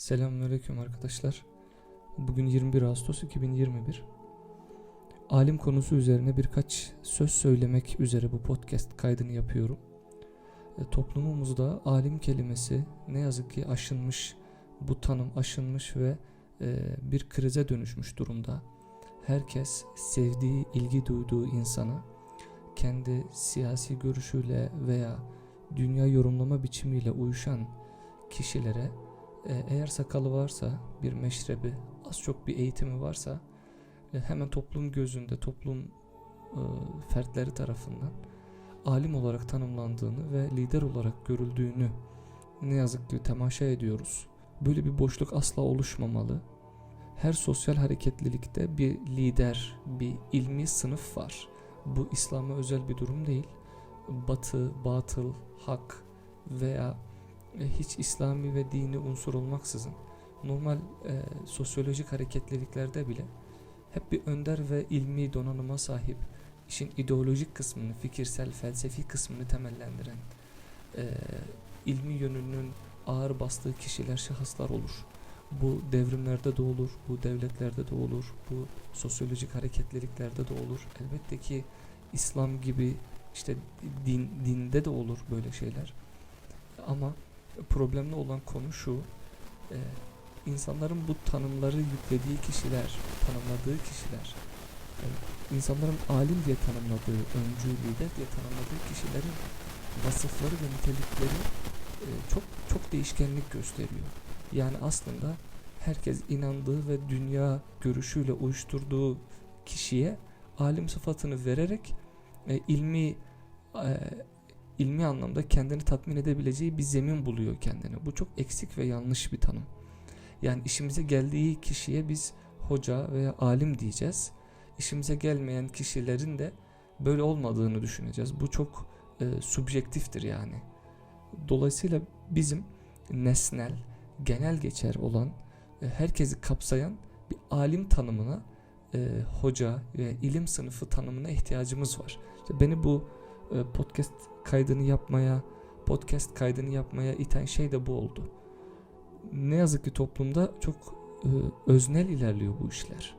Selamünaleyküm arkadaşlar. Bugün 21 Ağustos 2021. Alim konusu üzerine birkaç söz söylemek üzere bu podcast kaydını yapıyorum. E, toplumumuzda alim kelimesi ne yazık ki aşınmış, bu tanım aşınmış ve e, bir krize dönüşmüş durumda. Herkes sevdiği, ilgi duyduğu insana kendi siyasi görüşüyle veya dünya yorumlama biçimiyle uyuşan kişilere eğer sakalı varsa bir meşrebi, az çok bir eğitimi varsa e, hemen toplum gözünde, toplum e, fertleri tarafından alim olarak tanımlandığını ve lider olarak görüldüğünü ne yazık ki temaşa ediyoruz. Böyle bir boşluk asla oluşmamalı. Her sosyal hareketlilikte bir lider, bir ilmi sınıf var. Bu İslam'a özel bir durum değil. Batı, batıl, hak veya e, hiç İslami ve dini unsur olmaksızın normal e, sosyolojik hareketliliklerde bile hep bir önder ve ilmi donanıma sahip işin ideolojik kısmını, fikirsel, felsefi kısmını temellendiren e, ilmi yönünün ağır bastığı kişiler, şahıslar olur. Bu devrimlerde de olur, bu devletlerde de olur, bu sosyolojik hareketliliklerde de olur. Elbette ki İslam gibi işte din dinde de olur böyle şeyler. Ama problemli olan konu şu. E, insanların bu tanımları yüklediği kişiler, tanımladığı kişiler, e, insanların alim diye tanımladığı, öncü, lider diye tanımladığı kişilerin vasıfları ve nitelikleri e, çok çok değişkenlik gösteriyor. Yani aslında herkes inandığı ve dünya görüşüyle uyuşturduğu kişiye alim sıfatını vererek e, ilmi e, ilmi anlamda kendini tatmin edebileceği bir zemin buluyor kendine. Bu çok eksik ve yanlış bir tanım. Yani işimize geldiği kişiye biz hoca veya alim diyeceğiz. İşimize gelmeyen kişilerin de böyle olmadığını düşüneceğiz. Bu çok e, subjektiftir yani. Dolayısıyla bizim nesnel, genel geçer olan, e, herkesi kapsayan bir alim tanımına, e, hoca ve ilim sınıfı tanımına ihtiyacımız var. İşte beni bu podcast kaydını yapmaya, podcast kaydını yapmaya iten şey de bu oldu. Ne yazık ki toplumda çok e, öznel ilerliyor bu işler.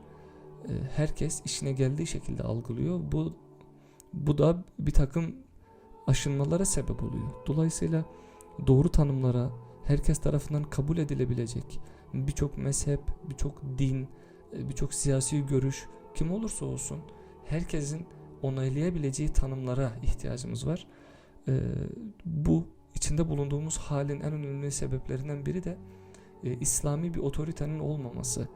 E, herkes işine geldiği şekilde algılıyor. Bu bu da bir takım aşınmalara sebep oluyor. Dolayısıyla doğru tanımlara herkes tarafından kabul edilebilecek birçok mezhep, birçok din, birçok siyasi görüş kim olursa olsun herkesin onaylayabileceği tanımlara ihtiyacımız var. Ee, bu içinde bulunduğumuz halin en önemli sebeplerinden biri de e, İslami bir otoritenin olmaması.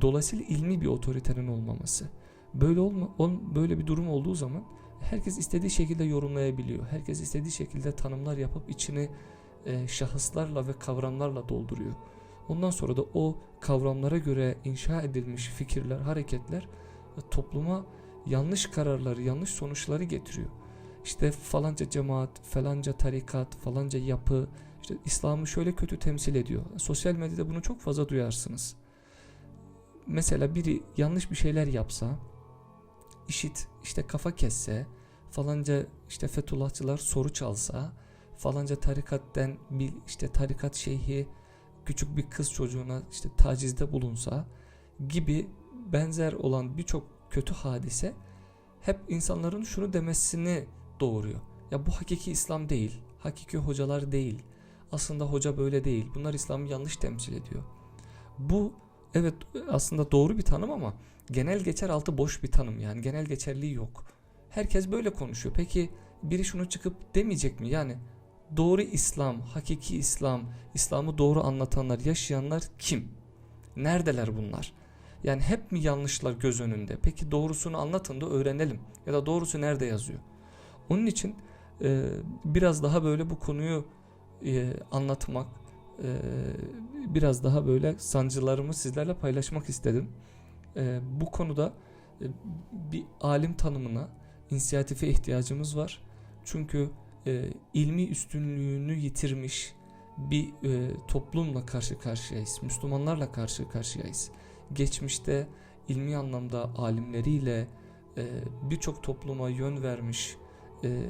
Dolayısıyla ilmi bir otoritenin olmaması. Böyle olma, ol, böyle bir durum olduğu zaman herkes istediği şekilde yorumlayabiliyor. Herkes istediği şekilde tanımlar yapıp içini e, şahıslarla ve kavramlarla dolduruyor. Ondan sonra da o kavramlara göre inşa edilmiş fikirler, hareketler e, topluma yanlış kararları, yanlış sonuçları getiriyor. İşte falanca cemaat, falanca tarikat, falanca yapı, işte İslam'ı şöyle kötü temsil ediyor. Sosyal medyada bunu çok fazla duyarsınız. Mesela biri yanlış bir şeyler yapsa, işit işte kafa kesse, falanca işte Fethullahçılar soru çalsa, falanca tarikatten bir işte tarikat şeyhi küçük bir kız çocuğuna işte tacizde bulunsa gibi benzer olan birçok kötü hadise hep insanların şunu demesini doğuruyor. Ya bu hakiki İslam değil. Hakiki hocalar değil. Aslında hoca böyle değil. Bunlar İslam'ı yanlış temsil ediyor. Bu evet aslında doğru bir tanım ama genel geçer altı boş bir tanım yani genel geçerliği yok. Herkes böyle konuşuyor. Peki biri şunu çıkıp demeyecek mi? Yani doğru İslam, hakiki İslam, İslam'ı doğru anlatanlar, yaşayanlar kim? Neredeler bunlar? Yani hep mi yanlışlar göz önünde? Peki doğrusunu anlatın da öğrenelim. Ya da doğrusu nerede yazıyor? Onun için e, biraz daha böyle bu konuyu e, anlatmak, e, biraz daha böyle sancılarımı sizlerle paylaşmak istedim. E, bu konuda e, bir alim tanımına, inisiyatife ihtiyacımız var. Çünkü e, ilmi üstünlüğünü yitirmiş bir e, toplumla karşı karşıyayız. Müslümanlarla karşı karşıyayız geçmişte ilmi anlamda alimleriyle e, birçok topluma yön vermiş, e,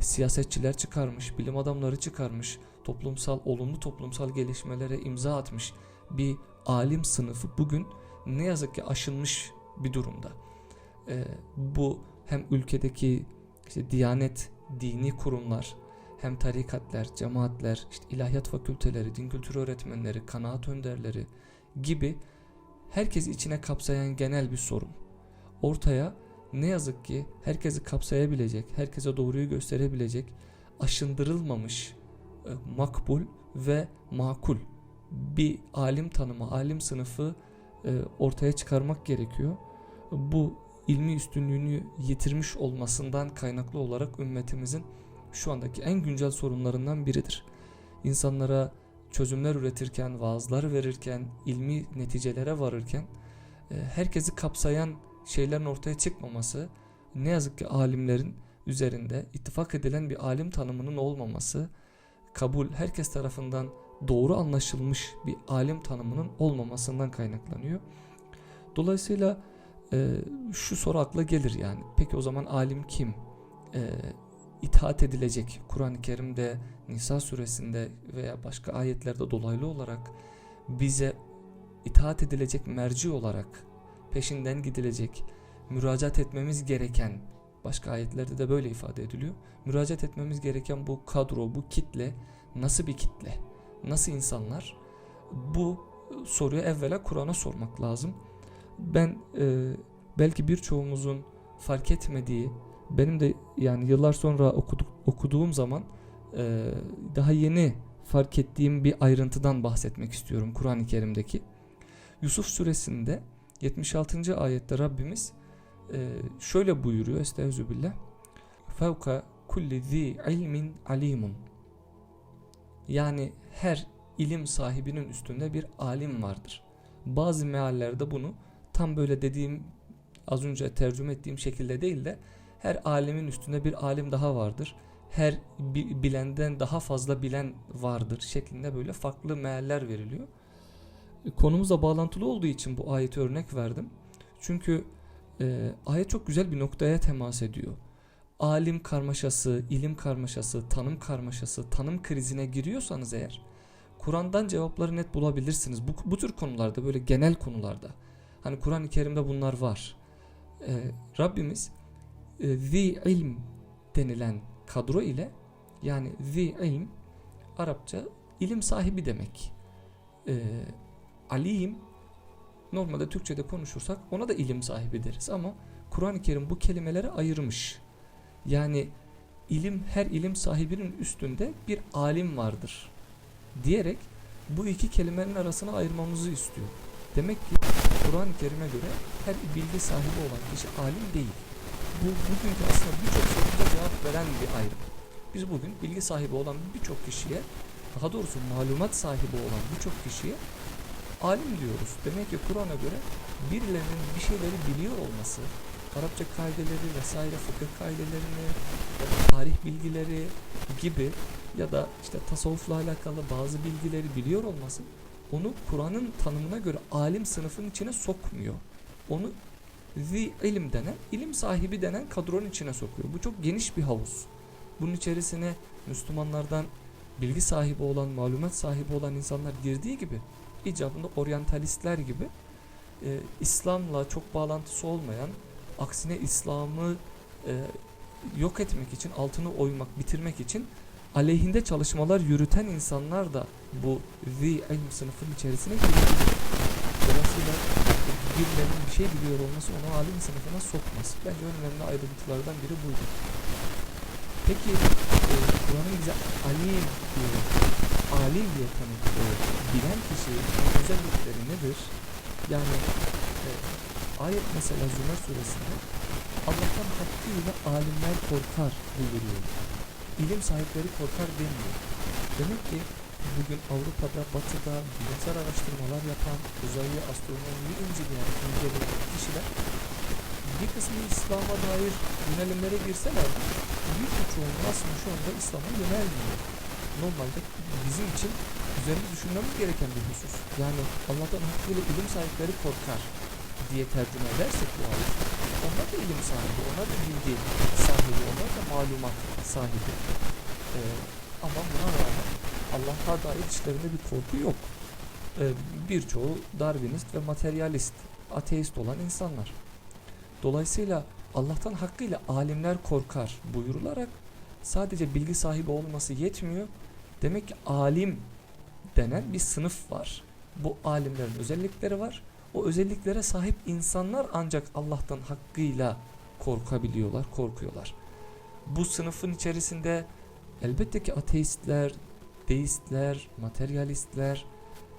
siyasetçiler çıkarmış, bilim adamları çıkarmış, toplumsal olumlu toplumsal gelişmelere imza atmış bir alim sınıfı bugün ne yazık ki aşılmış bir durumda. Ee, bu hem ülkedeki işte diyanet, dini kurumlar, hem tarikatlar, cemaatler, işte ilahiyat fakülteleri, din kültürü öğretmenleri, kanaat önderleri gibi herkes içine kapsayan genel bir sorun. Ortaya ne yazık ki herkesi kapsayabilecek, herkese doğruyu gösterebilecek, aşındırılmamış, e, makbul ve makul bir alim tanımı, alim sınıfı e, ortaya çıkarmak gerekiyor. Bu ilmi üstünlüğünü yitirmiş olmasından kaynaklı olarak ümmetimizin şu andaki en güncel sorunlarından biridir. İnsanlara çözümler üretirken, vaazlar verirken, ilmi neticelere varırken e, herkesi kapsayan şeylerin ortaya çıkmaması, ne yazık ki alimlerin üzerinde ittifak edilen bir alim tanımının olmaması, kabul herkes tarafından doğru anlaşılmış bir alim tanımının olmamasından kaynaklanıyor. Dolayısıyla e, şu soru akla gelir yani. Peki o zaman alim kim? E, itaat edilecek Kur'an-ı Kerim'de, Nisa suresinde veya başka ayetlerde dolaylı olarak bize itaat edilecek merci olarak peşinden gidilecek, müracaat etmemiz gereken başka ayetlerde de böyle ifade ediliyor. Müracaat etmemiz gereken bu kadro, bu kitle nasıl bir kitle? Nasıl insanlar? Bu soruyu evvela Kur'an'a sormak lazım. Ben e, belki birçoğumuzun fark etmediği, benim de yani yıllar sonra okuduk, okuduğum zaman e, daha yeni fark ettiğim bir ayrıntıdan bahsetmek istiyorum Kur'an-ı Kerim'deki. Yusuf suresinde 76. ayette Rabbimiz e, şöyle buyuruyor Estağfirullah. Fevka kulli zi ilmin alimun. Yani her ilim sahibinin üstünde bir alim vardır. Bazı meallerde bunu tam böyle dediğim az önce tercüme ettiğim şekilde değil de her alemin üstünde bir alim daha vardır. Her bilenden daha fazla bilen vardır şeklinde böyle farklı mealler veriliyor. Konumuzla bağlantılı olduğu için bu ayeti örnek verdim. Çünkü e, ayet çok güzel bir noktaya temas ediyor. Alim karmaşası, ilim karmaşası, tanım karmaşası, tanım krizine giriyorsanız eğer Kur'an'dan cevapları net bulabilirsiniz. Bu, bu tür konularda böyle genel konularda. Hani Kur'an-ı Kerim'de bunlar var. Ee, Rabbimiz e, zi ilm denilen kadro ile yani zi ilm Arapça ilim sahibi demek. Ee, alim normalde Türkçe'de konuşursak ona da ilim sahibi deriz ama Kur'an-ı Kerim bu kelimeleri ayırmış. Yani ilim her ilim sahibinin üstünde bir alim vardır diyerek bu iki kelimenin arasına ayırmamızı istiyor. Demek ki Kur'an-ı Kerim'e göre her bilgi sahibi olan kişi alim değil. Bu bugünkü aslında birçok soruda cevap veren bir ayrım. Biz bugün bilgi sahibi olan birçok kişiye, daha doğrusu malumat sahibi olan birçok kişiye alim diyoruz. Demek ki Kur'an'a göre birilerinin bir şeyleri biliyor olması, Arapça kaideleri vesaire fıkıh kaidelerini, tarih bilgileri gibi ya da işte tasavvufla alakalı bazı bilgileri biliyor olması onu Kur'an'ın tanımına göre alim sınıfının içine sokmuyor. Onu zi ilim denen, ilim sahibi denen kadronun içine sokuyor. Bu çok geniş bir havuz. Bunun içerisine Müslümanlardan bilgi sahibi olan, malumat sahibi olan insanlar girdiği gibi icabında oryantalistler gibi e, İslam'la çok bağlantısı olmayan, aksine İslam'ı e, yok etmek için, altını oymak, bitirmek için aleyhinde çalışmalar yürüten insanlar da bu zi ilm sınıfının içerisine giriyor. Dolayısıyla birilerinin bir şey biliyor olması onu alim sınıfına sokmaz. Bence önemli ayrıntılardan biri buydu. Peki e, Kur'an'ın bize alim diye, alim diye tanıttığı bilen kişinin özellikleri nedir? Yani e, ayet mesela Zümer suresinde Allah'tan hakkıyla alimler korkar buyuruyor. İlim sahipleri korkar demiyor. Demek ki bugün Avrupa'da, Batı'da bilimsel araştırmalar yapan, uzaylı astronomiyi inceleyen, inceleyen kişiler bir kısmı İslam'a dair yönelimlere girseler büyük bir çoğunluğu aslında şu anda İslam'a yönelmiyor. Normalde bizim için üzerinde düşünmemiz gereken bir husus. Yani Allah'tan hakkıyla ilim sahipleri korkar diye tercüme edersek bu ayet onlar da ilim sahibi, onlar da bilgi sahibi, onlar da malumat sahibi. Ee, ama buna rağmen Allah'a dair içlerinde bir korku yok. Ee, birçoğu Darwinist ve materyalist, ateist olan insanlar. Dolayısıyla Allah'tan hakkıyla alimler korkar buyurularak sadece bilgi sahibi olması yetmiyor. Demek ki alim denen bir sınıf var. Bu alimlerin özellikleri var. O özelliklere sahip insanlar ancak Allah'tan hakkıyla korkabiliyorlar, korkuyorlar. Bu sınıfın içerisinde elbette ki ateistler, deistler, materyalistler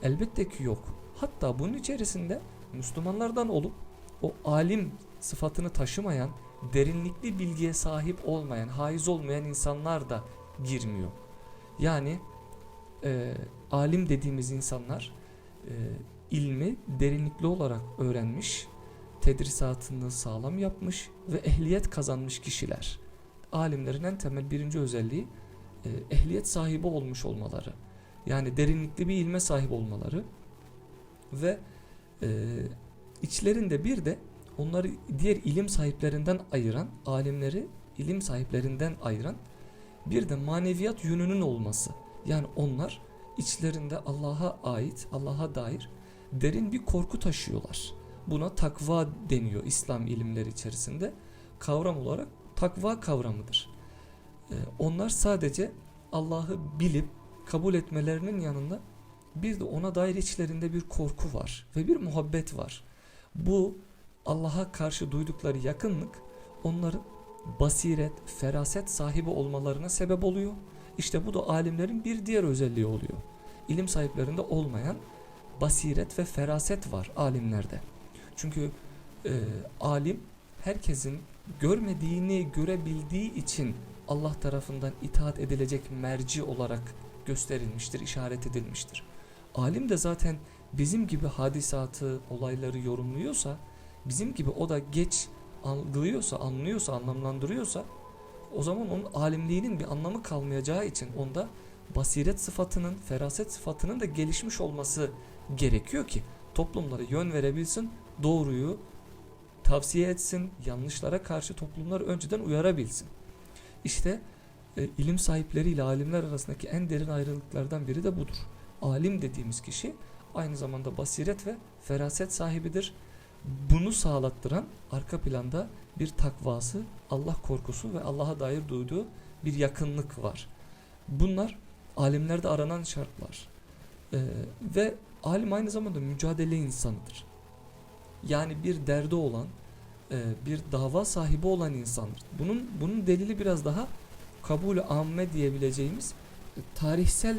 elbette ki yok. Hatta bunun içerisinde Müslümanlardan olup o alim sıfatını taşımayan, derinlikli bilgiye sahip olmayan, haiz olmayan insanlar da girmiyor. Yani e, alim dediğimiz insanlar e, ilmi derinlikli olarak öğrenmiş, tedrisatını sağlam yapmış ve ehliyet kazanmış kişiler. Alimlerin en temel birinci özelliği ehliyet sahibi olmuş olmaları. Yani derinlikli bir ilme sahip olmaları ve e, içlerinde bir de onları diğer ilim sahiplerinden ayıran, alimleri ilim sahiplerinden ayıran bir de maneviyat yönünün olması. Yani onlar içlerinde Allah'a ait, Allah'a dair derin bir korku taşıyorlar. Buna takva deniyor İslam ilimleri içerisinde. Kavram olarak takva kavramıdır. Ee, onlar sadece Allah'ı bilip kabul etmelerinin yanında bir de ona dair içlerinde bir korku var ve bir muhabbet var. Bu Allah'a karşı duydukları yakınlık onların basiret, feraset sahibi olmalarına sebep oluyor. İşte bu da alimlerin bir diğer özelliği oluyor. İlim sahiplerinde olmayan basiret ve feraset var alimlerde. Çünkü e, alim herkesin görmediğini görebildiği için Allah tarafından itaat edilecek merci olarak gösterilmiştir, işaret edilmiştir. Alim de zaten bizim gibi hadisatı, olayları yorumluyorsa, bizim gibi o da geç algılıyorsa, anlıyorsa, anlamlandırıyorsa o zaman onun alimliğinin bir anlamı kalmayacağı için onda basiret sıfatının, feraset sıfatının da gelişmiş olması gerekiyor ki toplumlara yön verebilsin, doğruyu tavsiye etsin, yanlışlara karşı toplumları önceden uyarabilsin. İşte e, ilim sahipleri ile alimler arasındaki en derin ayrılıklardan biri de budur. Alim dediğimiz kişi aynı zamanda basiret ve feraset sahibidir. Bunu sağlattıran arka planda bir takvası, Allah korkusu ve Allah'a dair duyduğu bir yakınlık var. Bunlar alimlerde aranan şartlar. Ee, ve alim aynı zamanda mücadele insanıdır. Yani bir derdi olan, e, bir dava sahibi olan insandır. Bunun bunun delili biraz daha kabul-ü amme diyebileceğimiz tarihsel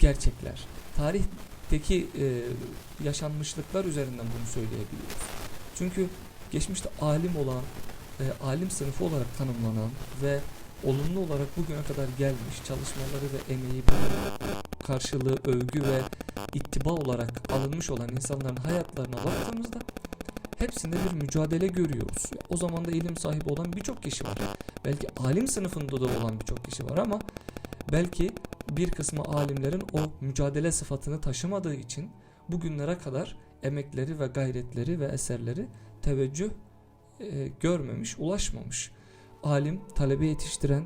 gerçekler. Tarihteki e, yaşanmışlıklar üzerinden bunu söyleyebiliyoruz. Çünkü geçmişte alim olan, e, alim sınıfı olarak tanımlanan ve olumlu olarak bugüne kadar gelmiş çalışmaları ve emeği karşılığı övgü ve ittiba olarak alınmış olan insanların hayatlarına baktığımızda hepsinde bir mücadele görüyoruz. O zaman da ilim sahibi olan birçok kişi var. Belki alim sınıfında da olan birçok kişi var ama belki bir kısmı alimlerin o mücadele sıfatını taşımadığı için bugünlere kadar emekleri ve gayretleri ve eserleri teveccüh e, görmemiş, ulaşmamış. Alim, talebe yetiştiren,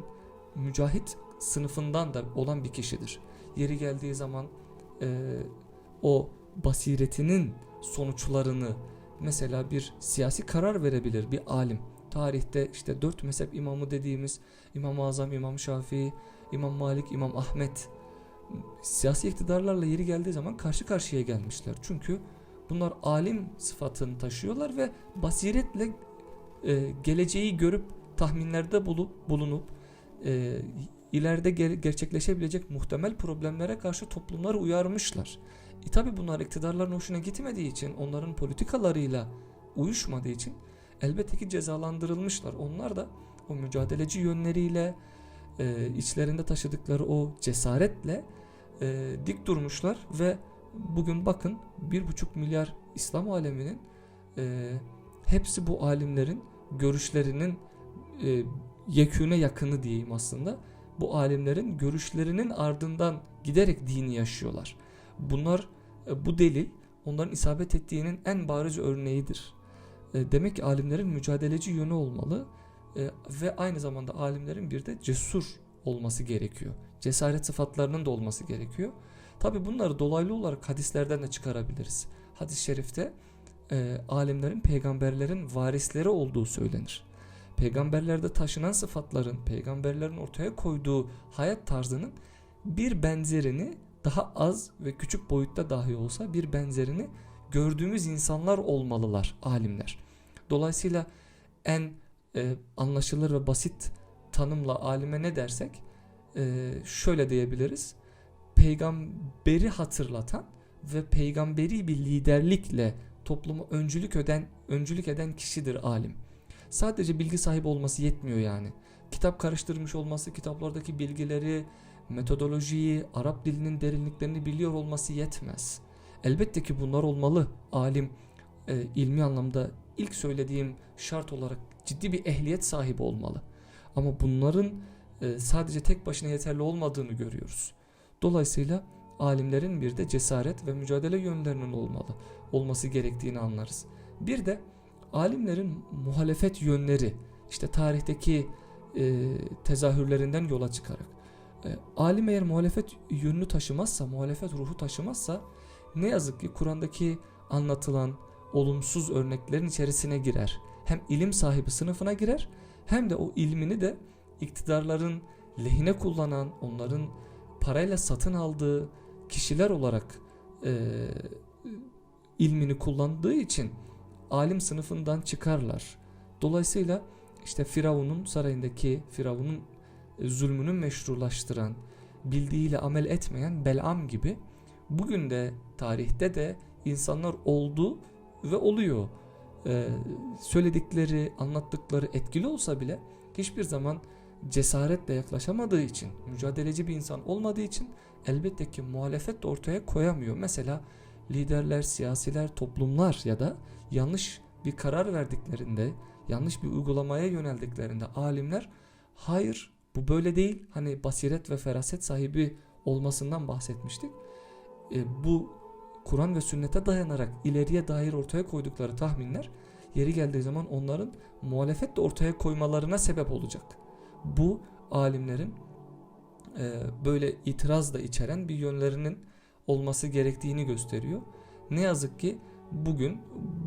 mücahit sınıfından da olan bir kişidir. Yeri geldiği zaman e, o basiretinin sonuçlarını mesela bir siyasi karar verebilir bir alim. Tarihte işte dört mezhep imamı dediğimiz İmam-ı Azam, İmam Şafii, İmam Malik, İmam Ahmet siyasi iktidarlarla yeri geldiği zaman karşı karşıya gelmişler. Çünkü bunlar alim sıfatını taşıyorlar ve basiretle e, geleceği görüp tahminlerde bulup bulunup e, ileride ger- gerçekleşebilecek muhtemel problemlere karşı toplumları uyarmışlar. E tabi bunlar iktidarların hoşuna gitmediği için onların politikalarıyla uyuşmadığı için elbette ki cezalandırılmışlar. Onlar da o mücadeleci yönleriyle e, içlerinde taşıdıkları o cesaretle e, dik durmuşlar ve bugün bakın bir buçuk milyar İslam aleminin e, hepsi bu alimlerin görüşlerinin e, yeküne yakını diyeyim aslında. Bu alimlerin görüşlerinin ardından giderek dini yaşıyorlar. Bunlar bu delil onların isabet ettiğinin en bariz örneğidir. E, demek ki alimlerin mücadeleci yönü olmalı e, ve aynı zamanda alimlerin bir de cesur olması gerekiyor. cesaret sıfatlarının da olması gerekiyor. Tabi bunları dolaylı olarak hadislerden de çıkarabiliriz. Hadis-i şerifte e, alimlerin peygamberlerin varisleri olduğu söylenir. Peygamberlerde taşınan sıfatların, peygamberlerin ortaya koyduğu hayat tarzının bir benzerini daha az ve küçük boyutta dahi olsa bir benzerini gördüğümüz insanlar olmalılar alimler. Dolayısıyla en e, anlaşılır ve basit tanımla alime ne dersek e, şöyle diyebiliriz. Peygamberi hatırlatan ve peygamberi bir liderlikle topluma öncülük eden öncülük eden kişidir alim. Sadece bilgi sahibi olması yetmiyor yani. Kitap karıştırmış olması, kitaplardaki bilgileri, metodolojiyi, Arap dilinin derinliklerini biliyor olması yetmez. Elbette ki bunlar olmalı. Alim e, ilmi anlamda ilk söylediğim şart olarak ciddi bir ehliyet sahibi olmalı. Ama bunların e, sadece tek başına yeterli olmadığını görüyoruz. Dolayısıyla alimlerin bir de cesaret ve mücadele yönlerinin olmalı, olması gerektiğini anlarız. Bir de alimlerin muhalefet yönleri, işte tarihteki e, tezahürlerinden yola çıkarak. E, alim eğer muhalefet yönünü taşımazsa, muhalefet ruhu taşımazsa ne yazık ki Kur'an'daki anlatılan olumsuz örneklerin içerisine girer. Hem ilim sahibi sınıfına girer hem de o ilmini de iktidarların lehine kullanan, onların parayla satın aldığı kişiler olarak e, ilmini kullandığı için alim sınıfından çıkarlar. Dolayısıyla işte Firavun'un sarayındaki Firavun'un zulmünü meşrulaştıran, bildiğiyle amel etmeyen Belam gibi bugün de tarihte de insanlar oldu ve oluyor. Ee, söyledikleri, anlattıkları etkili olsa bile hiçbir zaman cesaretle yaklaşamadığı için, mücadeleci bir insan olmadığı için elbette ki muhalefet de ortaya koyamıyor. Mesela liderler, siyasiler, toplumlar ya da yanlış bir karar verdiklerinde, yanlış bir uygulamaya yöneldiklerinde alimler hayır bu böyle değil. Hani basiret ve feraset sahibi olmasından bahsetmiştik. E, bu Kur'an ve sünnete dayanarak ileriye dair ortaya koydukları tahminler yeri geldiği zaman onların muhalefet de ortaya koymalarına sebep olacak. Bu alimlerin e, böyle itiraz da içeren bir yönlerinin olması gerektiğini gösteriyor. Ne yazık ki bugün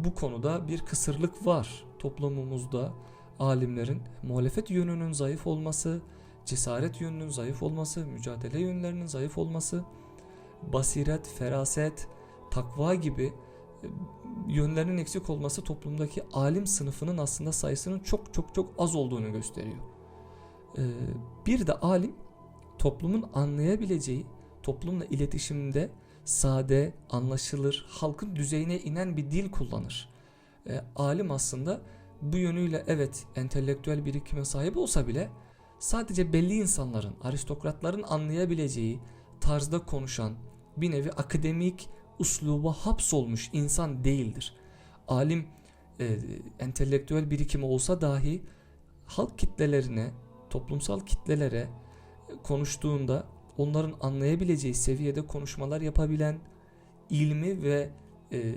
bu konuda bir kısırlık var toplumumuzda alimlerin muhalefet yönünün zayıf olması, cesaret yönünün zayıf olması, mücadele yönlerinin zayıf olması, basiret, feraset, takva gibi e, yönlerinin eksik olması toplumdaki alim sınıfının aslında sayısının çok çok çok az olduğunu gösteriyor. Ee, bir de alim toplumun anlayabileceği, toplumla iletişimde sade, anlaşılır, halkın düzeyine inen bir dil kullanır. E, alim aslında bu yönüyle evet entelektüel birikime sahip olsa bile sadece belli insanların, aristokratların anlayabileceği tarzda konuşan bir nevi akademik usluba hapsolmuş insan değildir. Alim e, entelektüel birikimi olsa dahi halk kitlelerine, toplumsal kitlelere konuştuğunda onların anlayabileceği seviyede konuşmalar yapabilen, ilmi ve e,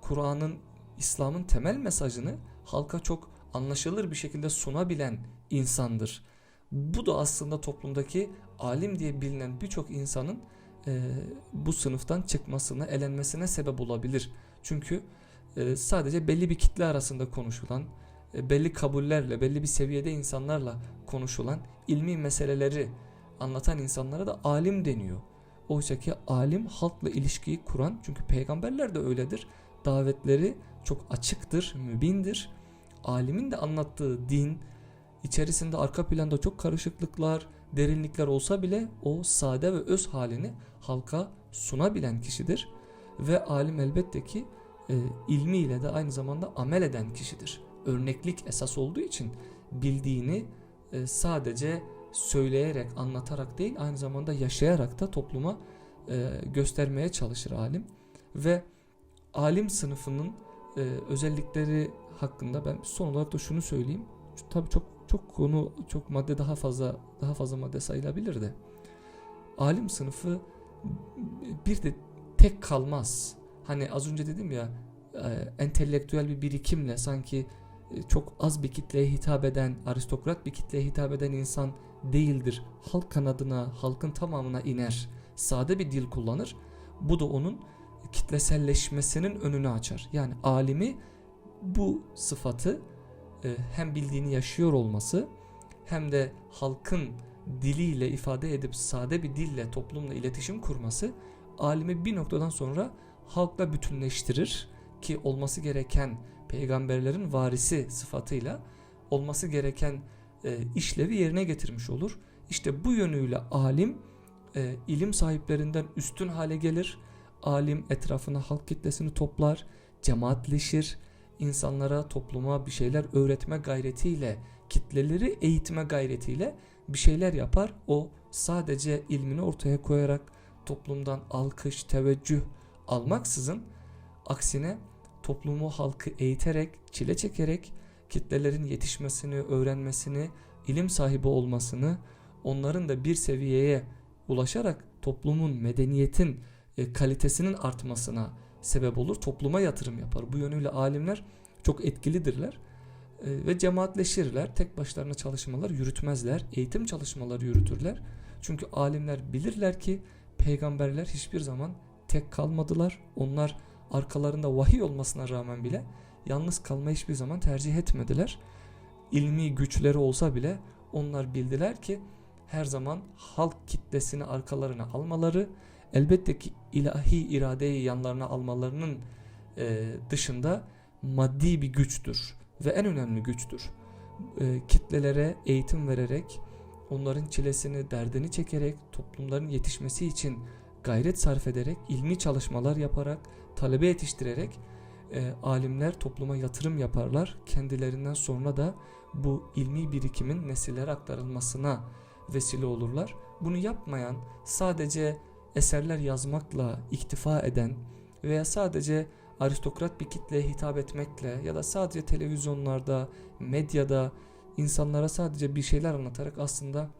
Kur'an'ın, İslam'ın temel mesajını halka çok anlaşılır bir şekilde sunabilen insandır. Bu da aslında toplumdaki alim diye bilinen birçok insanın e, bu sınıftan çıkmasına, elenmesine sebep olabilir. Çünkü e, sadece belli bir kitle arasında konuşulan, e, belli kabullerle, belli bir seviyede insanlarla konuşulan ilmi meseleleri anlatan insanlara da alim deniyor. Oysa ki alim halkla ilişkiyi kuran çünkü peygamberler de öyledir. Davetleri çok açıktır, mübindir. Alimin de anlattığı din içerisinde arka planda çok karışıklıklar, derinlikler olsa bile o sade ve öz halini halka sunabilen kişidir. Ve alim elbette ki e, ilmiyle de aynı zamanda amel eden kişidir. Örneklik esas olduğu için bildiğini e, sadece söyleyerek, anlatarak değil aynı zamanda yaşayarak da topluma e, göstermeye çalışır alim. Ve alim sınıfının e, özellikleri hakkında ben son olarak da şunu söyleyeyim. Tabii çok çok konu çok madde daha fazla daha fazla madde sayılabilir de. Alim sınıfı bir de tek kalmaz. Hani az önce dedim ya e, entelektüel bir birikimle sanki e, çok az bir kitleye hitap eden, aristokrat bir kitleye hitap eden insan değildir. Halk kanadına, halkın tamamına iner. Sade bir dil kullanır. Bu da onun kitleselleşmesinin önünü açar. Yani alimi bu sıfatı hem bildiğini yaşıyor olması hem de halkın diliyle ifade edip sade bir dille toplumla iletişim kurması alimi bir noktadan sonra halkla bütünleştirir ki olması gereken peygamberlerin varisi sıfatıyla olması gereken e, işlevi yerine getirmiş olur. İşte bu yönüyle alim e, ilim sahiplerinden üstün hale gelir. Alim etrafına halk kitlesini toplar, cemaatleşir, insanlara, topluma bir şeyler öğretme gayretiyle, kitleleri eğitme gayretiyle bir şeyler yapar. O sadece ilmini ortaya koyarak toplumdan alkış, teveccüh almaksızın aksine toplumu halkı eğiterek, çile çekerek kitlelerin yetişmesini, öğrenmesini, ilim sahibi olmasını, onların da bir seviyeye ulaşarak toplumun, medeniyetin e, kalitesinin artmasına sebep olur. Topluma yatırım yapar. Bu yönüyle alimler çok etkilidirler e, ve cemaatleşirler. Tek başlarına çalışmalar yürütmezler. Eğitim çalışmaları yürütürler. Çünkü alimler bilirler ki peygamberler hiçbir zaman tek kalmadılar. Onlar arkalarında vahiy olmasına rağmen bile yalnız kalmayı hiçbir zaman tercih etmediler. İlmi güçleri olsa bile onlar bildiler ki her zaman halk kitlesini arkalarına almaları elbette ki ilahi iradeyi yanlarına almalarının e, dışında maddi bir güçtür ve en önemli güçtür. E, kitlelere eğitim vererek onların çilesini, derdini çekerek toplumların yetişmesi için gayret sarf ederek, ilmi çalışmalar yaparak, talebe yetiştirerek e, alimler topluma yatırım yaparlar. Kendilerinden sonra da bu ilmi birikimin nesillere aktarılmasına vesile olurlar. Bunu yapmayan, sadece eserler yazmakla iktifa eden veya sadece aristokrat bir kitleye hitap etmekle ya da sadece televizyonlarda, medyada insanlara sadece bir şeyler anlatarak aslında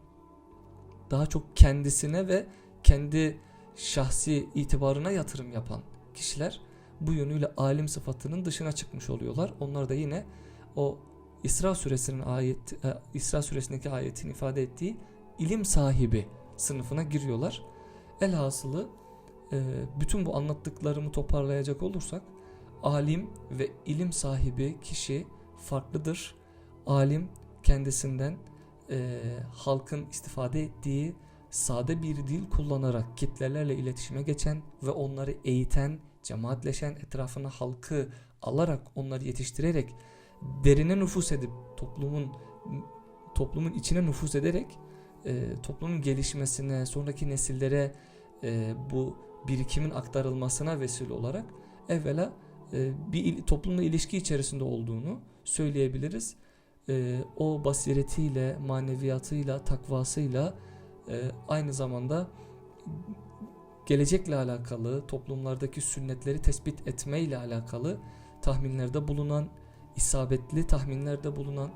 daha çok kendisine ve kendi şahsi itibarına yatırım yapan kişiler bu yönüyle alim sıfatının dışına çıkmış oluyorlar. Onlar da yine o İsra suresinin ayet e, İsra suresindeki ayetin ifade ettiği ilim sahibi sınıfına giriyorlar. Elhasılı e, bütün bu anlattıklarımı toparlayacak olursak alim ve ilim sahibi kişi farklıdır. Alim kendisinden e, halkın istifade ettiği sade bir dil kullanarak kitlelerle iletişime geçen ve onları eğiten, cemaatleşen, etrafına halkı alarak onları yetiştirerek derine nüfus edip toplumun toplumun içine nüfus ederek e, toplumun gelişmesine, sonraki nesillere e, bu birikimin aktarılmasına vesile olarak evvela e, bir toplumla ilişki içerisinde olduğunu söyleyebiliriz. E, o basiretiyle, maneviyatıyla, takvasıyla e, aynı zamanda gelecekle alakalı, toplumlardaki sünnetleri tespit etme ile alakalı tahminlerde bulunan, isabetli tahminlerde bulunan,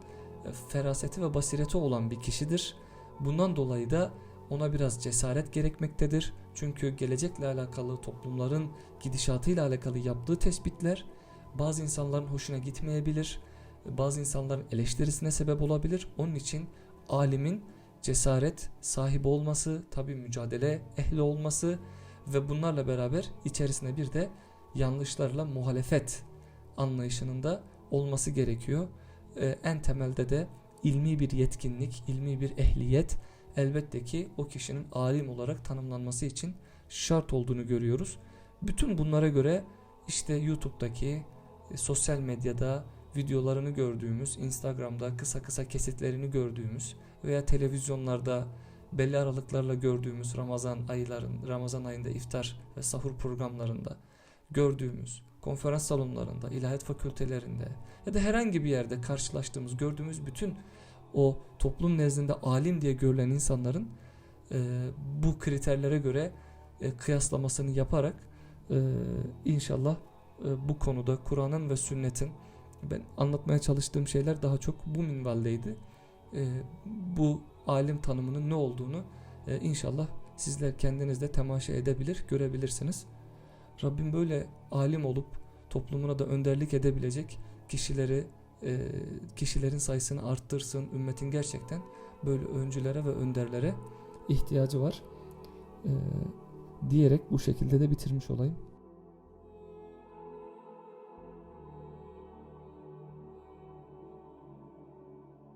e, feraseti ve basireti olan bir kişidir. Bundan dolayı da ona biraz cesaret gerekmektedir. Çünkü gelecekle alakalı toplumların gidişatıyla alakalı yaptığı tespitler bazı insanların hoşuna gitmeyebilir. Bazı insanların eleştirisine sebep olabilir. Onun için alimin cesaret sahibi olması, tabi mücadele ehli olması ve bunlarla beraber içerisine bir de yanlışlarla muhalefet anlayışının da olması gerekiyor. Ee, en temelde de ilmi bir yetkinlik, ilmi bir ehliyet elbette ki o kişinin alim olarak tanımlanması için şart olduğunu görüyoruz. Bütün bunlara göre işte YouTube'daki e, sosyal medyada videolarını gördüğümüz, Instagram'da kısa kısa kesitlerini gördüğümüz veya televizyonlarda belli aralıklarla gördüğümüz Ramazan ayların, Ramazan ayında iftar ve sahur programlarında gördüğümüz, konferans salonlarında, ilahiyat fakültelerinde ya da herhangi bir yerde karşılaştığımız, gördüğümüz bütün o toplum nezdinde alim diye görülen insanların e, bu kriterlere göre e, kıyaslamasını yaparak e, inşallah e, bu konuda Kur'an'ın ve sünnetin ben anlatmaya çalıştığım şeyler daha çok bu minvaldeydi. E, bu alim tanımının ne olduğunu e, inşallah sizler kendiniz de temaşa edebilir, görebilirsiniz. Rabbim böyle alim olup toplumuna da önderlik edebilecek kişileri e, kişilerin sayısını arttırsın. Ümmetin gerçekten böyle öncülere ve önderlere ihtiyacı var. E, diyerek bu şekilde de bitirmiş olayım.